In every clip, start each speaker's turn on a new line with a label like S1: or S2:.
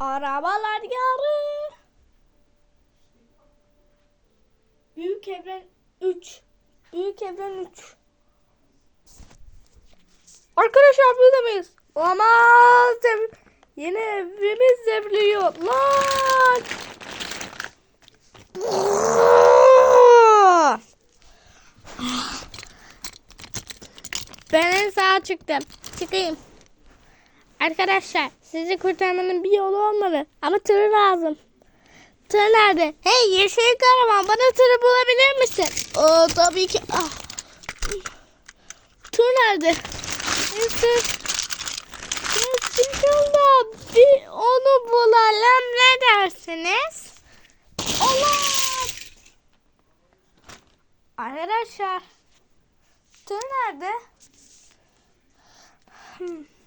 S1: Arabalar yarı. Büyük evren 3. Büyük evren 3. Arkadaşlar burada mıyız? Olamaz. Yine evimiz devriliyor. Lan. Ben en sağa çıktım. Çıkayım. Arkadaşlar sizi kurtarmanın bir yolu olmalı. Ama tır lazım. Tır nerede? Hey yeşil karavan bana tırı bulabilir misin? Oo, tabii ki. Ah. Tır nerede? Neyse. Çıkıldı. Bir onu bulalım. Ne dersiniz? Allah. Arkadaşlar. Tır nerede? Hmm.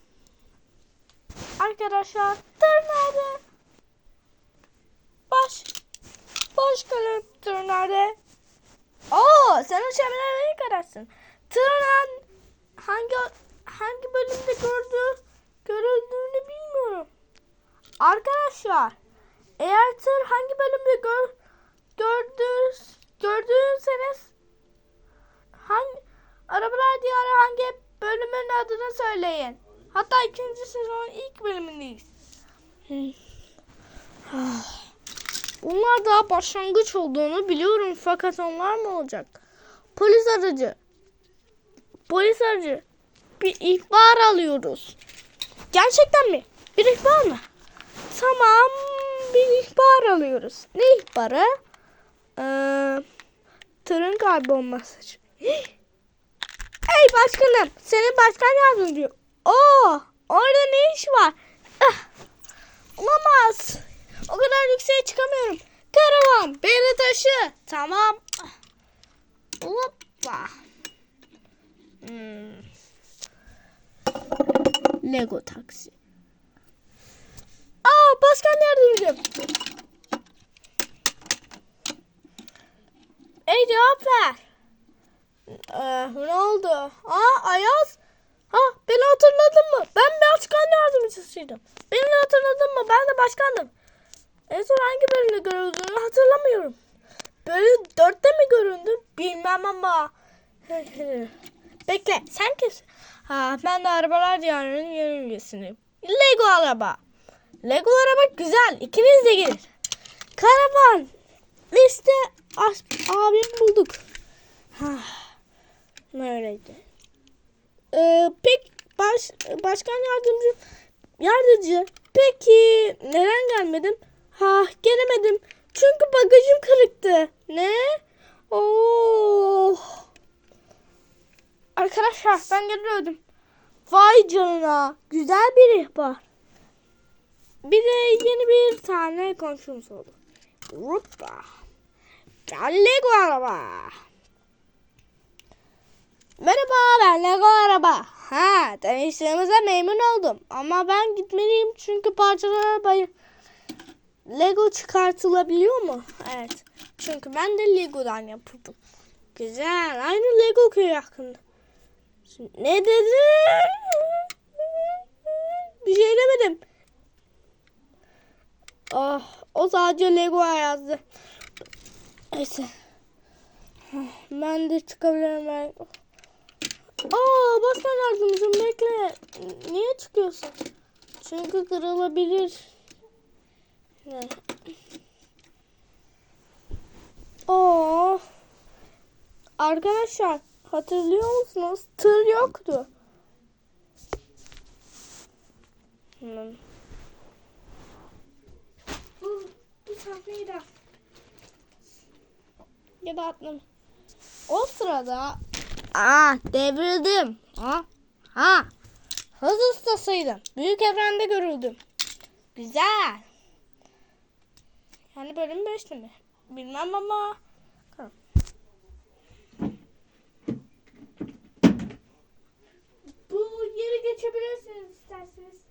S1: Arkadaşlar tır nerede? Baş. Başkanım tır nerede? Oo sen uçabilir ne kadarsın? Tırın hangi hangi bölümde gördü görüldüğünü bilmiyorum. Arkadaşlar eğer tır hangi bölümde gör, gördünüz gördüyseniz hangi arabalar diyarı hangi bölümün adını söyleyin. Hatta ikinci sezonun ilk bölümündeyiz. Bunlar daha başlangıç olduğunu biliyorum fakat onlar mı olacak? Polis aracı. Polis aracı. Bir ihbar alıyoruz. Gerçekten mi? Bir ihbar mı? Tamam. Bir ihbar alıyoruz. Ne ihbarı? Ee, tırın kaybolması için. Ey başkanım. Senin başkan yardımcı. Oo, orada ne iş var? Ah, olamaz. O kadar yükseğe çıkamıyorum. Karavan, beni taşı. Tamam. Hoppa. Hmm. Lego taksi. Aa, başkan yardımcım. Ey cevap ver. Ee, ne oldu? Aa Ayaz. Beni hatırladın mı? Ben başkan yardımcısıydım. Beni hatırladın mı? Ben de başkandım. En son hangi bölümde görüldüğünü hatırlamıyorum. Bölüm dörtte mi göründü? Bilmem ama. Bekle sen kes. Ha ben de arabalar diyarının yörüngesindeyim. Lego araba. Lego araba güzel. İkiniz de gelin. Karavan. As abim bulduk. Ha. Böyleydi. Ee, pek baş, başkan yardımcı yardımcı. Peki neden gelmedim? Ha gelemedim. Çünkü bagajım kırıktı. Ne? Oh. Arkadaşlar ben geliyordum. Vay canına. Güzel bir ihbar. Bir de yeni bir tane komşumuz oldu. Hoppa. Gel Lego araba. Merhaba ben Lego araba. Ha tanıştığımıza memnun oldum. Ama ben gitmeliyim çünkü parçalara bayı... Lego çıkartılabiliyor mu? Evet. Çünkü ben de Lego'dan yapıldım. Güzel. Aynı Lego köy hakkında. Ne dedi? Bir şey demedim. Ah, o sadece Lego yazdı. Neyse. Ben de çıkabilirim ben. Aa başkan yardımcım bekle. Niye çıkıyorsun? Çünkü kırılabilir. Ne? Oo. Arkadaşlar hatırlıyor musunuz? Tır yoktu. Hmm. Bu, bu sahneyi de ya da atlama. O sırada Aa devrildim. Ha? Ha. Hız ustasıydım. Büyük evrende görüldüm. Güzel. Yani bölüm 5'te mi? Bilmem ama. Bu yeri geçebilirsiniz isterseniz.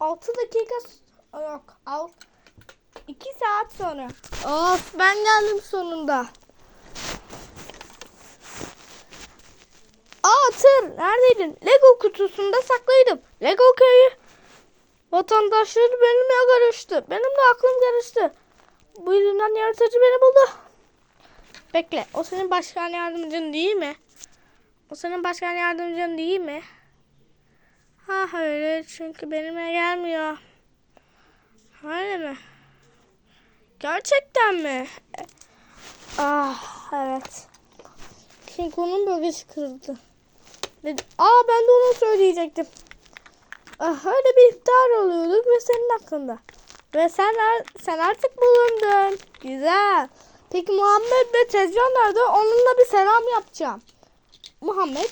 S1: Altı dakika s- yok. Alt. iki saat sonra. Of ben geldim sonunda. Aa tır neredeydin? Lego kutusunda saklıydım. Lego köyü. Vatandaşları benimle karıştı. Benim de aklım karıştı. Bu yüzden yaratıcı beni buldu. Bekle. O senin başkan yardımcın değil mi? O senin başkan yardımcın değil mi? Ha öyle çünkü benimle gelmiyor. Öyle mi? Gerçekten mi? Ah evet. Çünkü onun bölgesi kırıldı. Dedi, Aa ben de onu söyleyecektim. Ah, öyle bir iftar oluyorduk ve senin hakkında. Ve sen sen artık bulundun. Güzel. Peki Muhammed ve Tezcan nerede? Onunla bir selam yapacağım. Muhammed.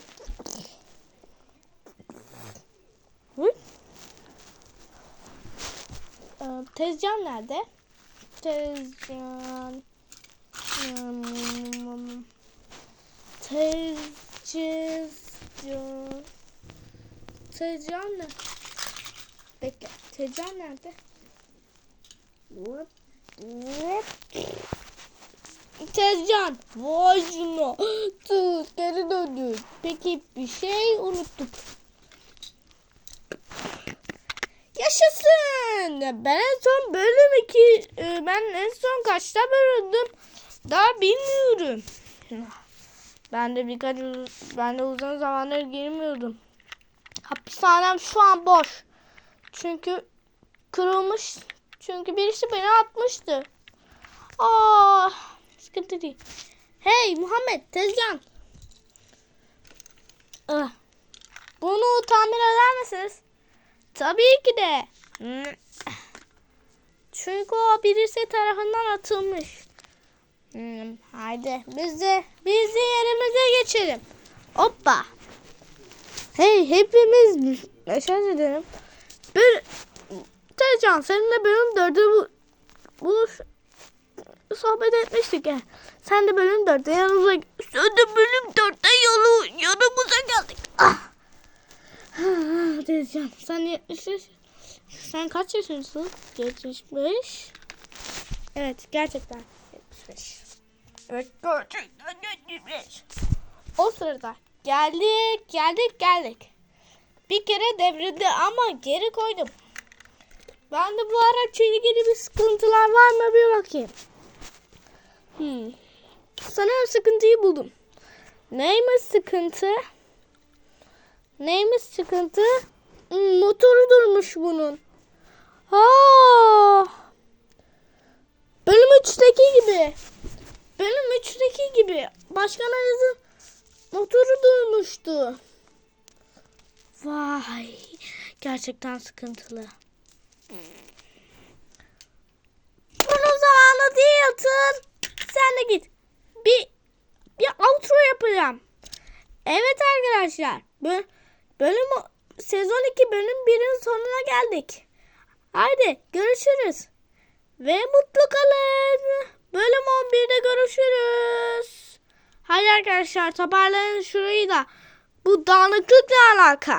S1: Hı? Ee, Tezcan nerede? Tezcan. Hmm. Tezcan. Tezcan ne? Bekle. Tezcan nerede? Hop. Tezcan. Vay şuna. Tuz geri döndü. Peki bir şey unuttuk. Yaşasın. Ben en son bölüm 2 ben en son kaçta bölündüm? Daha bilmiyorum. Ben de birkaç ben de uzun zamandır girmiyordum. Hapishanem şu an boş. Çünkü kırılmış. Çünkü birisi beni atmıştı. Aa, sıkıntı değil. Hey Muhammed Tezcan. Ah, Bunu tamir eder misiniz? Tabii ki de. Hmm. Çünkü o birisi tarafından atılmış. Hmm, haydi biz de biz de yerimize geçelim. Hoppa. Hey hepimiz mesaj edelim. Bir Tezcan seninle bölüm dördü bu, buluş sohbet etmiştik ya. Sen de bölüm dörtte yanımıza sen de bölüm dörtte yolu yanımıza geldik. Ah. Ah, Tezcan sen 75 sen kaç yaşındasın? 75 Evet gerçekten 75 Evet gerçekten 75 O sırada geldik geldik geldik Bir kere devrildi ama geri koydum Ben de bu araçla ilgili bir sıkıntılar var mı bir bakayım Hmm. Sanırım sıkıntıyı buldum. Neymiş sıkıntı? Neymiş sıkıntı? Hmm, motoru durmuş bunun. Ha! Bölüm 3'teki gibi. Bölüm 3'teki gibi. Başkan Ayaz'ın motoru durmuştu. Vay. Gerçekten sıkıntılı. Bunun zamanı değil Tır. Sen de git. Bir bir outro yapacağım. Evet arkadaşlar. Bö- bölüm sezon 2 bölüm 1'in sonuna geldik. Haydi görüşürüz. Ve mutlu kalın. Bölüm 11'de görüşürüz. Haydi arkadaşlar toparlayın şurayı da. Bu dağınıklıkla alaka.